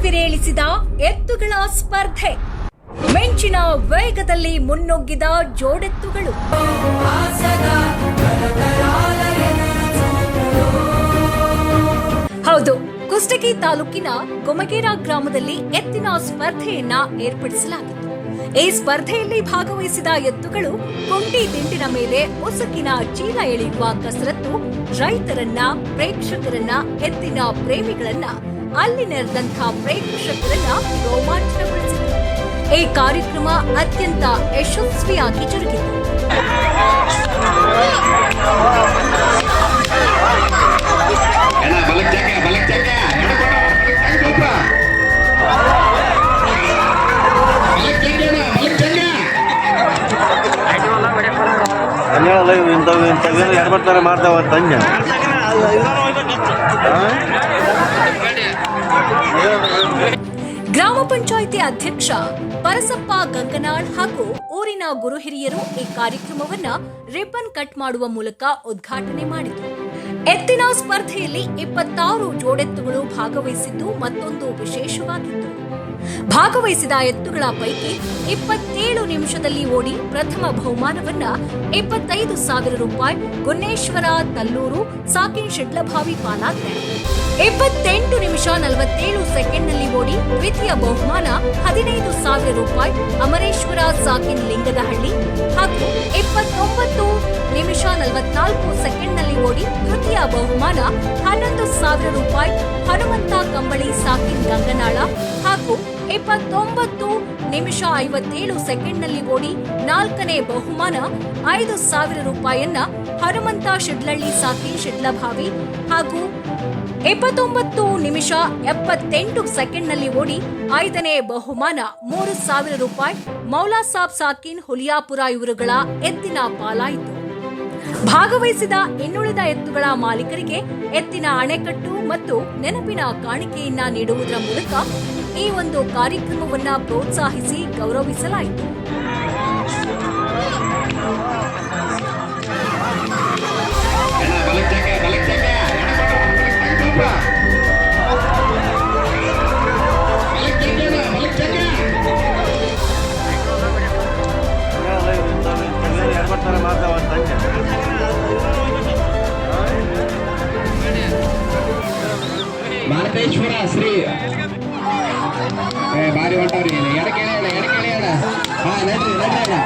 ಗಗನವಿರೇಳಿಸಿದ ಎತ್ತುಗಳ ಸ್ಪರ್ಧೆ. ಮೆಂಚಿನ ವೇಗದಲ್ಲಿ ಮುನ್ನುಗ್ಗಿದ ಜೋಡೆತ್ತುಗಳು. ಹೌದು, ಕುಷ್ಟಗಿ ತಾಲೂಕಿನ ಗೊಮಗೇರಾ ಗ್ರಾಮದಲ್ಲಿ ಎತ್ತಿನ ಸ್ಪರ್ಧೆಯನ್ನ ಏರ್ಪಡಿಸಲಾಗಿತ್ತು ಈ ಸ್ಪರ್ಧೆಯಲ್ಲಿ ಭಾಗವಹಿಸಿದ ಎತ್ತುಗಳು ಕುಂಟಿ ದಿಂಡಿನ ಮೇಲೆ ಮುಸುಕಿನ ಚೀಲ ಎಳೆಯುವ ಕಸರತ್ತು ರೈತರನ್ನ, ಪ್ರೇಕ್ಷಕರನ್ನ ಎತ್ತಿನ ಪ್ರೇಮಿಗಳನ್ನ, ಅಲ್ಲಿ ನೆರೆದಂಥ ಪ್ರೇಕ್ಷಕರನ್ನ ರೋಮಾಂಚನಗೊಳಿಸಿತು ಈ ಕಾರ್ಯಕ್ರಮ ಅತ್ಯಂತ ಯಶಸ್ವಿಯಾಗಿ ಜರುಗಿತು. ಮಾಡ್ತಾವ ಗ್ರಾಮ ಪಂಚಾಯಿತಿ ಅಧ್ಯಕ್ಷ ಪರಸಪ್ಪ ಗಂಗನಾಳ್ ಹಾಗೂ ಊರಿನ ಗುರು ಹಿರಿಯರು ಈ ಕಾರ್ಯಕ್ರಮವನ್ನ ರಿಬ್ಬನ್ ಕಟ್ ಮಾಡುವ ಮೂಲಕ ಉದ್ಘಾಟನೆ ಮಾಡಿದರು. ಎತ್ತಿನ ಸ್ಪರ್ಧೆಯಲ್ಲಿ ಇಪ್ಪತ್ತಾರು ಜೋಡೆತ್ತುಗಳು ಭಾಗವಹಿಸಿದ್ದು ಮತ್ತೊಂದು ವಿಶೇಷವಾಗಿತ್ತು. ಭಾಗವಹಿಸಿದ ಎತ್ತುಗಳ ಪೈಕಿ ಇಪ್ಪತ್ತೇಳು ನಿಮಿಷದಲ್ಲಿ ಓಡಿ ಪ್ರಥಮ ಬಹುಮಾನವನ್ನ ಇಪ್ಪತ್ತೈದು ಸಾವಿರ ರೂಪಾಯಿ ಗುನ್ನೇಶ್ವರ, ತಲ್ಲೂರು, ಸಾಕಿನ್ ಶಿಡ್ಲಭಾವಿ ಪಾಲಾಗಿದೆ ಇಪ್ಪತ್ತೆಂಟು ನಿಮಿಷ ನಲವತ್ತೇಳು ಸೆಕೆಂಡ್ನಲ್ಲಿ ಓಡಿ ದ್ವಿತೀಯ ಬಹುಮಾನ ಹದಿನೈದು ಸಾವಿರ ರೂಪಾಯಿ ಅಮರೇಶ್ವರ, ಸಾಕಿನ್ ಲಿಂಗದಹಳ್ಳಿ ಹಾಗೂ ಇಪ್ಪತ್ತೊಂಬತ್ತು ನಿಮಿಷ ನಲವತ್ನಾಲ್ಕು ಸೆಕೆಂಡ್ನಲ್ಲಿ ಓಡಿ ತೃತೀಯ ಬಹುಮಾನ ಹನ್ನೊಂದು ಸಾವಿರ ರೂಪಾಯಿ ಹನುಮಂತ ಕಂಬಳಿ, ಸಾಕಿನ್ ಗಂಗನಾಳ ಇಪ್ಪತ್ತೊಂಬತ್ತು ನಿಮಿಷ ಐವತ್ತೇಳು ಸೆಕೆಂಡ್ನಲ್ಲಿ ಓಡಿ ನಾಲ್ಕನೇ ಬಹುಮಾನ ಐದು ಸಾವಿರ ರೂಪಾಯಿಯನ್ನ ಹನುಮಂತ ಶಿಡ್ಲಳ್ಳಿ, ಸಾಕಿ ಶಿಡ್ಲಭಾವಿ ಹಾಗೂ ಇಪ್ಪತ್ತೊಂಬತ್ತು ನಿಮಿಷ ಎಪ್ಪತ್ತೆಂಟು ಸೆಕೆಂಡ್ನಲ್ಲಿ ಓಡಿ ಐದನೇ ಬಹುಮಾನ ಮೂರು ಸಾವಿರ ರೂಪಾಯಿ ಮೌಲಾಸಾಬ್ ಸಾಕಿನ್ ಹುಲಿಯಾಪುರ ಇವರುಗಳ ಎತ್ತಿನ ಪಾಲಾಯಿತು. ಭಾಗವಹಿಸಿದ ಇನ್ನುಳಿದ ಎತ್ತುಗಳ ಮಾಲೀಕರಿಗೆ ಎತ್ತಿನ ಅಣೆಕಟ್ಟು ಮತ್ತು ನೆನಪಿನ ಕಾಣಿಕೆಯನ್ನ ನೀಡುವುದರ ಮೂಲಕ ಈ ಒಂದು ಕಾರ್ಯಕ್ರಮವನ್ನ ಪ್ರೋತ್ಸಾಹಿಸಿ ಗೌರವಿಸಲಾಯಿತು. எனக்கு இடையில எனக்கு இடையில ஆ நன்றி நன்றி